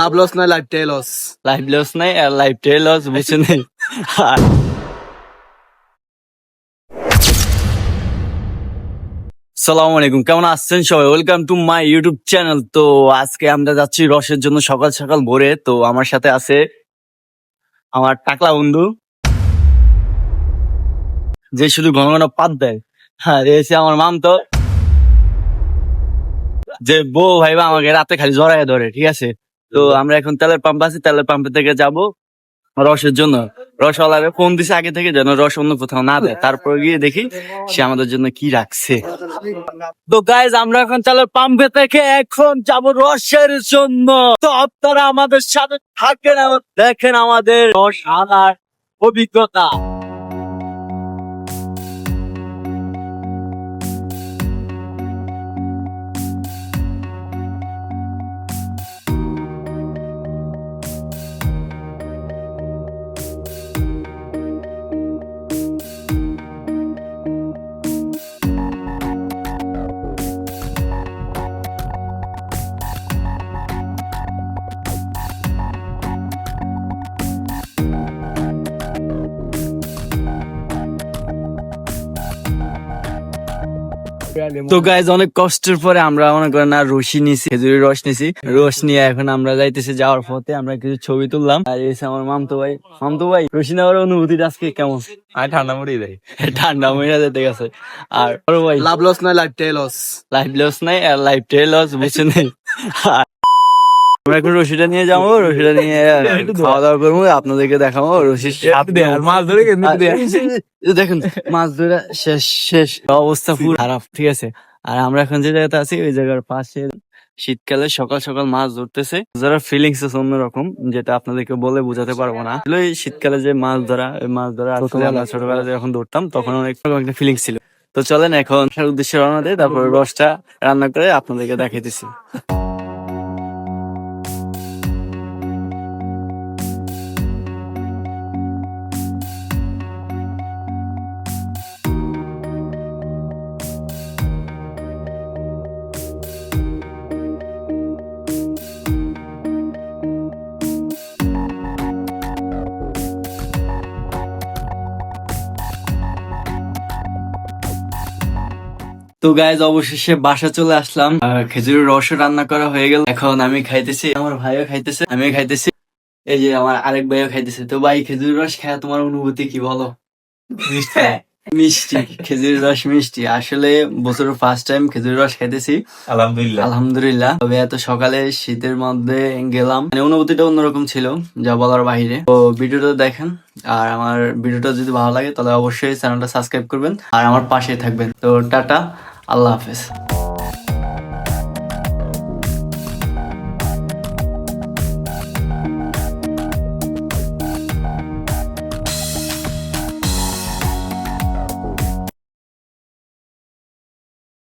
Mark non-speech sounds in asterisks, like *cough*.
লাভ loss নয় life টাই loss. Life loss নাই আর লাইফ টাই লস বুঝছে নেই সালাম আলাইকুম কেমন আছেন সবাই? Welcome to my YouTube channel তো আজকে আমরা যাচ্ছি রসের জন্য সকাল সকাল ভোরে। তো আমার সাথে আছে আমার টাকলা বন্ধু। যে শুধু ঘন ঘন পাত দেয়। হ্যাঁ এসে আমার মাম তো। যে বউ ভাইবা আমাকে রাতে খালি জড়ায় ধরে ঠিক আছে? তো আমরা এখন তেলের পাম্প আছে, তেলের পাম্পের থেকে যাব রসের জন্য। রসওয়ালারে ফোন দিছে আগে থেকে যেন রস অন্য কোথাও না দেয়। তারপর গিয়ে দেখি সে আমাদের জন্য কি রাখছে। তো গাইজ আমরা এখন তেলের পাম্পে থেকে এখন যাব রসের জন্য। তো আপনারা আমাদের সাথে থাকেন, দেখেন আমাদের রস আনার অভিজ্ঞতা। তো গাইজ অনেক কষ্টের পরে আমরা মনে করেন আর রশি নিছি খেজুরের রস নিছি। রস নিয়ে এখন আমরা যাইতেছি যাওয়ার পথে আমরা কিছু ছবি তুললাম। আর এসে আমার মামতো ভাই মামতো ভাই রশি নেওয়ার অনুভূতিটা আজকে কেমন? আমি ঠান্ডা মরি দেয় ঠান্ডা মহিলা যেতে গেছে। আর ভাই লাভ লস নাই লাইফ টাই লস লাইফ লস নাই আর লাইফ টাই লস বুঝছে নেই? আর আমরা এখন রশিটা নিয়ে যাব রশিটা নিয়ে খাওয়া দাওয়া করব আপনাদেরকে দেখাবো রশির মাছ ধরে দেখুন মাছ ধরে শেষ শেষ। অবস্থা পুরো খারাপ ঠিক আছে? আর আমরা এখন যে জায়গাতে আছি ওই জায়গার পাশে শীতকালে সকাল সকাল মাছ ধরতেছে। যারা ফিলিংস আছে অন্যরকম যেটা আপনাদেরকে বলে বোঝাতে পারব না। আসলে এই শীতকালে যে মাছ ধরা ওই মাছ ধরা আসলে আমরা ছোটবেলায় যখন ধরতাম তখন অনেক রকম একটা ফিলিংস ছিল। তো চলেন এখন উদ্দেশ্যে রওনা দেয় তারপর রসটা রান্না করে আপনাদেরকে দেখাইতেছি। তো গাইজ অবশেষে বাসা চলে আসলাম। খেজুরের রসও রান্না করা হয়ে গেল। এখন আমি খাইতেছি আমার ভাইও খাইতেছে আমিও খাইতেছি। এই যে আমার আরেক ভাইও খাইতেছে। তো ভাই খেজুরের রস খায় তোমার অনুভূতি কি বলো? *laughs* মিষ্টি। খেজুরের রস মিষ্টি। আসলে বছরের ফার্স্ট টাইম খেজুরের রস খাইতেছি। আলহামদুলিল্লাহ। আলহামদুলিল্লাহ। তবে এত সকালে শীতের মধ্যে গেলাম। মানে অনুভূতিটা অন্যরকম ছিল যা বলার বাহিরে তো ভিডিওটা দেখেন আর আমার ভিডিওটা যদি ভালো লাগে তাহলে অবশ্যই চ্যানেলটা সাবস্ক্রাইব করবেন আর আমার পাশে থাকবেন। তো টাটা। আল্লাহ হাফেজ